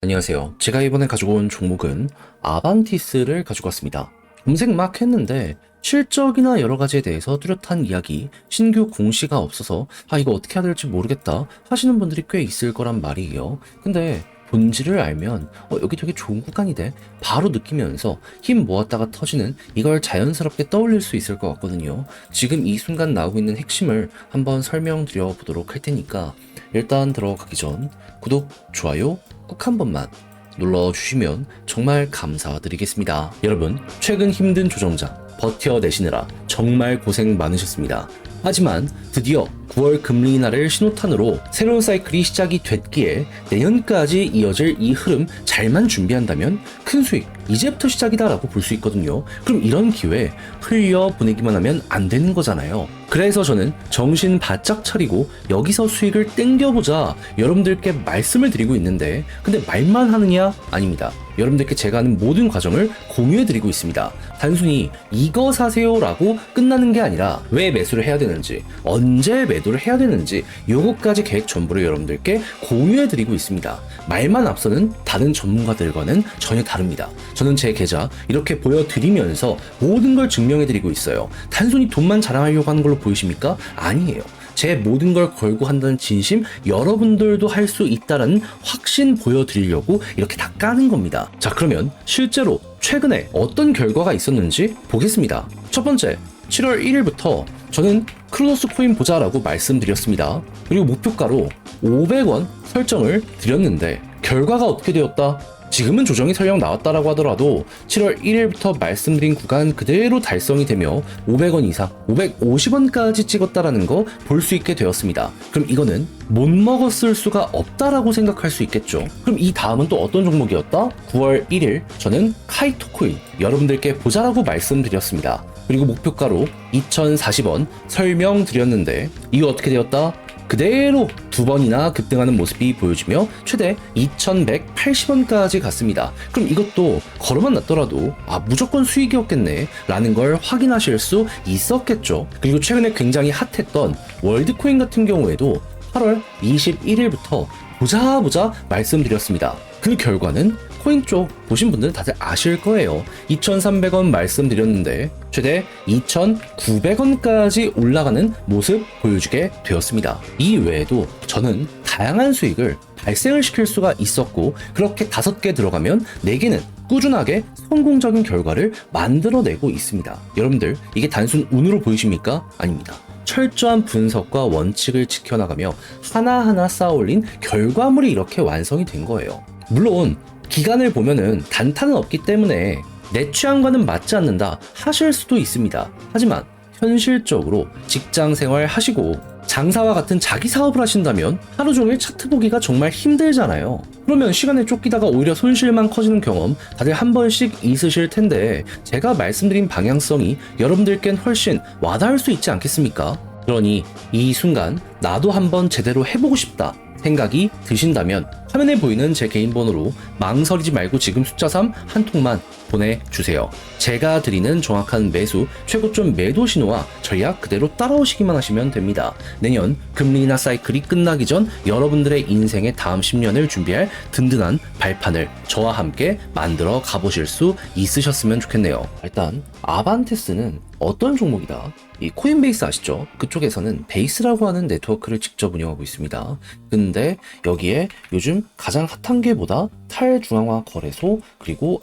안녕하세요. 제가 이번에 가지고 온 종목은 아반티스를 가지고 왔습니다. 검색 막 했는데 실적이나 여러 가지에 대해서 뚜렷한 이야기, 신규 공시가 없어서 아 이거 어떻게 해야 될지 모르겠다 하시는 분들이 꽤 있을 거란 말이에요. 근데 본질을 알면 어, 여기 되게 좋은 구간이돼 바로 느끼면서 힘 모았다가 터지는 이걸 자연스럽게 떠올릴 수 있을 것 같거든요. 지금 이 순간 나오고 있는 핵심을 한번 설명드려 보도록 할 테니까 일단 들어가기 전 구독, 좋아요 꼭 한 번만 눌러주시면 정말 감사드리겠습니다. 여러분, 최근 힘든 조정장 버텨내시느라 정말 고생 많으셨습니다. 하지만 드디어 9월 금리 인하를 신호탄으로 새로운 사이클이 시작이 됐기에 내년까지 이어질 이 흐름 잘만 준비한다면 큰 수익 이제부터 시작이다라고 볼 수 있거든요. 그럼 이런 기회 흘려 보내기만 하면 안 되는 거잖아요. 그래서 저는 정신 바짝 차리고 여기서 수익을 땡겨보자 여러분들께 말씀을 드리고 있는데 근데 말만 하느냐? 아닙니다. 여러분들께 제가 하는 모든 과정을 공유해드리고 있습니다. 단순히 이거 사세요라고 끝나는 게 아니라 왜 매수를 해야 되는지, 언제 매 도를 해야 되는지, 요것까지 계획 전부를 여러분들께 공유해 드리고 있습니다. 말만 앞서는 다른 전문가들과는 전혀 다릅니다. 저는 제 계좌 이렇게 보여드리면서 모든 걸 증명해 드리고 있어요. 단순히 돈만 자랑하려고 하는 걸로 보이십니까? 아니에요. 제 모든 걸 걸고 한다는 진심 여러분들도 할 수 있다는 확신 보여드리려고 이렇게 다 까는 겁니다. 자 그러면 실제로 최근에 어떤 결과가 있었는지 보겠습니다. 첫 번째 7월 1일부터 저는 크로노스 코인 보자라고 말씀드렸습니다. 그리고 목표가로 500원 설정을 드렸는데 결과가 어떻게 되었다? 지금은 조정이 설령 나왔다라고 하더라도 7월 1일부터 말씀드린 구간 그대로 달성이 되며 500원 이상, 550원까지 찍었다라는 거 볼 수 있게 되었습니다. 그럼 이거는 못 먹었을 수가 없다라고 생각할 수 있겠죠. 그럼 이 다음은 또 어떤 종목이었다? 9월 1일 저는 카이토코인 여러분들께 보자라고 말씀드렸습니다. 그리고 목표가로 2040원 설명드렸는데 이거 어떻게 되었다? 그대로 두 번이나 급등하는 모습이 보여지며 최대 2180원까지 갔습니다. 그럼 이것도 걸어만 놨더라도 아 무조건 수익이었겠네 라는 걸 확인하실 수 있었겠죠. 그리고 최근에 굉장히 핫했던 월드코인 같은 경우에도 8월 21일부터 보자 보자 말씀드렸습니다. 그 결과는 코인 쪽 보신 분들은 다들 아실 거예요. 2,300원 말씀드렸는데 최대 2,900원까지 올라가는 모습 보여주게 되었습니다. 이 외에도 저는 다양한 수익을 발생을 시킬 수가 있었고 그렇게 다섯 개 들어가면 네 개는 꾸준하게 성공적인 결과를 만들어내고 있습니다. 여러분들 이게 단순 운으로 보이십니까? 아닙니다. 철저한 분석과 원칙을 지켜나가며 하나하나 쌓아올린 결과물이 이렇게 완성이 된 거예요. 물론 기간을 보면은 단타는 없기 때문에 내 취향과는 맞지 않는다 하실 수도 있습니다. 하지만 현실적으로 직장 생활 하시고 장사와 같은 자기 사업을 하신다면 하루 종일 차트 보기가 정말 힘들잖아요. 그러면 시간에 쫓기다가 오히려 손실만 커지는 경험 다들 한 번씩 있으실 텐데 제가 말씀드린 방향성이 여러분들께는 훨씬 와닿을 수 있지 않겠습니까? 그러니 이 순간 나도 한번 제대로 해보고 싶다 생각이 드신다면 화면에 보이는 제 개인 번호로 망설이지 말고 지금 숫자 3 한 통만 보내주세요. 제가 드리는 정확한 매수, 최고점 매도 신호와 전략 그대로 따라오시기만 하시면 됩니다. 내년 금리 인하 사이클이 끝나기 전 여러분들의 인생의 다음 10년을 준비할 든든한 발판을 저와 함께 만들어 가보실 수 있으셨으면 좋겠네요. 일단 아반테스는 어떤 종목이다? 이 코인베이스 아시죠? 그쪽에서는 베이스라고 하는 네트워크를 직접 운영하고 있습니다. 근데 여기에 요즘 가장 핫한 게 뭐다? 탈중앙화 거래소 그리고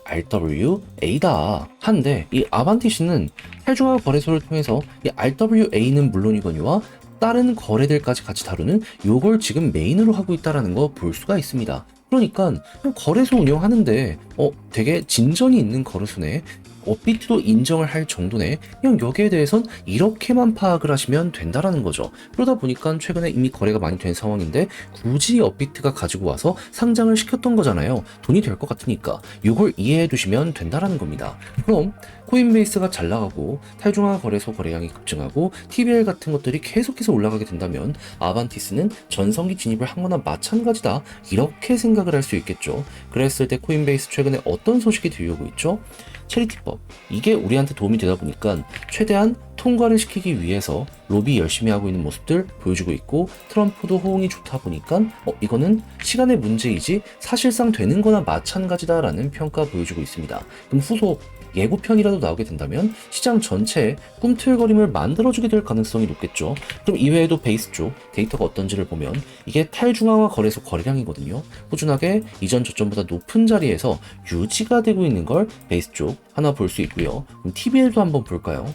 RWA다 한데 이 아반티시는 탈중앙화 거래소를 통해서 이 RWA는 물론이거니와 다른 거래들까지 같이 다루는 요걸 지금 메인으로 하고 있다라는 거 볼 수가 있습니다. 그러니까 거래소 운영하는데 어 되게 진전이 있는 거래소네 업비트도 인정을 할 정도네. 그냥 여기에 대해선 이렇게만 파악을 하시면 된다라는 거죠. 그러다 보니까 최근에 이미 거래가 많이 된 상황인데 굳이 업비트가 가지고 와서 상장을 시켰던 거잖아요. 돈이 될 것 같으니까 이걸 이해해 두시면 된다라는 겁니다. 그럼 코인베이스가 잘 나가고 탈중앙 거래소 거래량이 급증하고 TBL 같은 것들이 계속해서 올라가게 된다면 아반티스는 전성기 진입을 한 거나 마찬가지다 이렇게 생각을 할 수 있겠죠. 그랬을 때 코인베이스 최근에 어떤 소식이 들려오고 있죠? 체리티법 이게 우리한테 도움이 되다 보니까 최대한 통과를 시키기 위해서 로비 열심히 하고 있는 모습들 보여주고 있고 트럼프도 호응이 좋다 보니까 어 이거는 시간의 문제이지 사실상 되는 거나 마찬가지다라는 평가 보여주고 있습니다. 그럼 후속 예고편이라도 나오게 된다면 시장 전체에 꿈틀거림을 만들어주게 될 가능성이 높겠죠. 그럼 이외에도 베이스 쪽 데이터가 어떤지를 보면 이게 탈중앙화 거래소 거래량이거든요. 꾸준하게 이전 저점보다 높은 자리에서 유지가 되고 있는 걸 베이스 쪽 하나 볼 수 있고요. 그럼 TBL도 한번 볼까요?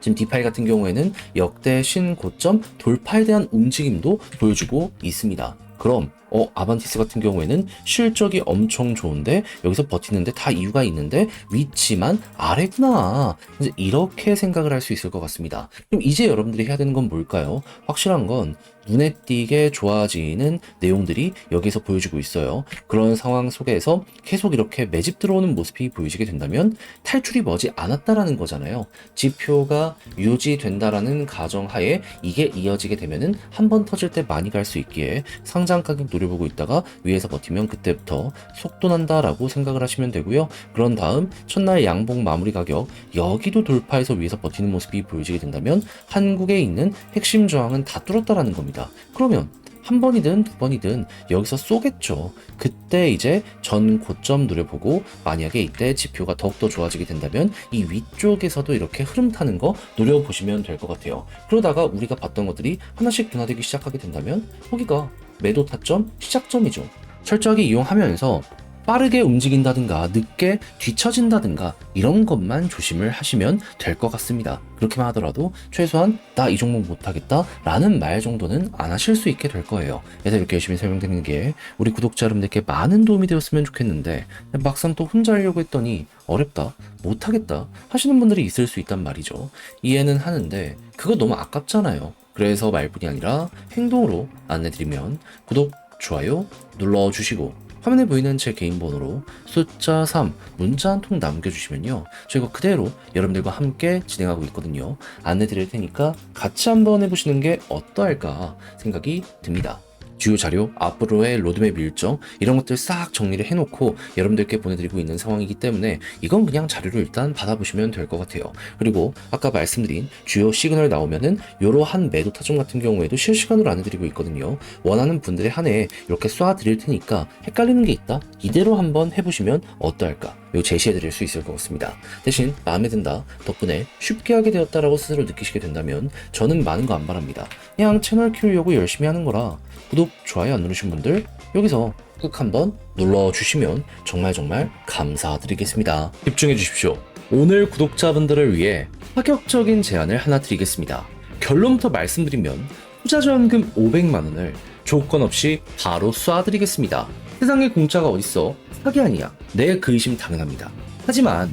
지금 디파이 같은 경우에는 역대 신고점 돌파에 대한 움직임도 보여주고 있습니다. 그럼 어 아반티스 같은 경우에는 실적이 엄청 좋은데 여기서 버티는데 다 이유가 있는데 위치만 아래구나 이제 이렇게 생각을 할 수 있을 것 같습니다. 그럼 이제 여러분들이 해야 되는 건 뭘까요? 확실한 건 눈에 띄게 좋아지는 내용들이 여기서 보여주고 있어요. 그런 상황 속에서 계속 이렇게 매집 들어오는 모습이 보여지게 된다면 탈출이 머지 않았다라는 거잖아요. 지표가 유지된다라는 가정하에 이게 이어지게 되면은 한 번 터질 때 많이 갈 수 있기에 상장 가격 노 려보고 있다가 위에서 버티면 그때부터 속도 난다라고 생각을 하시면 되고요. 그런 다음 첫날 양봉 마무리 가격 여기도 돌파해서 위에서 버티는 모습이 보여지게 된다면 한국에 있는 핵심 저항은 다 뚫었다라는 겁니다. 그러면 한 번이든 두 번이든 여기서 쏘겠죠. 그때 이제 전 고점 노려보고 만약에 이때 지표가 더욱더 좋아지게 된다면 이 위쪽에서도 이렇게 흐름 타는 거 노려보시면 될 것 같아요. 그러다가 우리가 봤던 것들이 하나씩 둔화되기 시작하게 된다면 거기가 매도 타점 시작점이죠. 철저하게 이용하면서 빠르게 움직인다든가 늦게 뒤처진다든가 이런 것만 조심을 하시면 될 것 같습니다. 그렇게만 하더라도 최소한 나 이 종목 못하겠다 라는 말 정도는 안 하실 수 있게 될 거예요. 그래서 이렇게 열심히 설명드리는 게 우리 구독자 여러분들께 많은 도움이 되었으면 좋겠는데 막상 또 혼자 하려고 했더니 어렵다 못하겠다 하시는 분들이 있을 수 있단 말이죠. 이해는 하는데 그거 너무 아깝잖아요. 그래서 말뿐이 아니라 행동으로 안내드리면 구독, 좋아요 눌러주시고 화면에 보이는 제 개인 번호로 숫자 3 문자 한 통 남겨주시면요. 저희가 그대로 여러분들과 함께 진행하고 있거든요. 안내 드릴 테니까 같이 한번 해보시는 게 어떠할까 생각이 듭니다. 주요 자료, 앞으로의 로드맵 일정 이런 것들 싹 정리를 해놓고 여러분들께 보내드리고 있는 상황이기 때문에 이건 그냥 자료를 일단 받아보시면 될 것 같아요. 그리고 아까 말씀드린 주요 시그널 나오면은 이러한 매도 타점 같은 경우에도 실시간으로 안내드리고 있거든요. 원하는 분들의 한해 이렇게 쏴 드릴 테니까 헷갈리는 게 있다? 이대로 한번 해보시면 어떠할까? 요 제시해 드릴 수 있을 것 같습니다. 대신 마음에 든다 덕분에 쉽게 하게 되었다라고 스스로 느끼시게 된다면 저는 많은 거 안 바랍니다. 그냥 채널 키우려고 열심히 하는 거라 구독, 좋아요 안 누르신 분들 여기서 꾹 한번 눌러주시면 정말 정말 감사드리겠습니다. 집중해 주십시오. 오늘 구독자분들을 위해 파격적인 제안을 하나 드리겠습니다. 결론부터 말씀드리면 투자전금 500만원을 조건 없이 바로 쏴드리겠습니다. 세상에 공짜가 어딨어? 사기 아니야. 내 그 의심 당연합니다. 하지만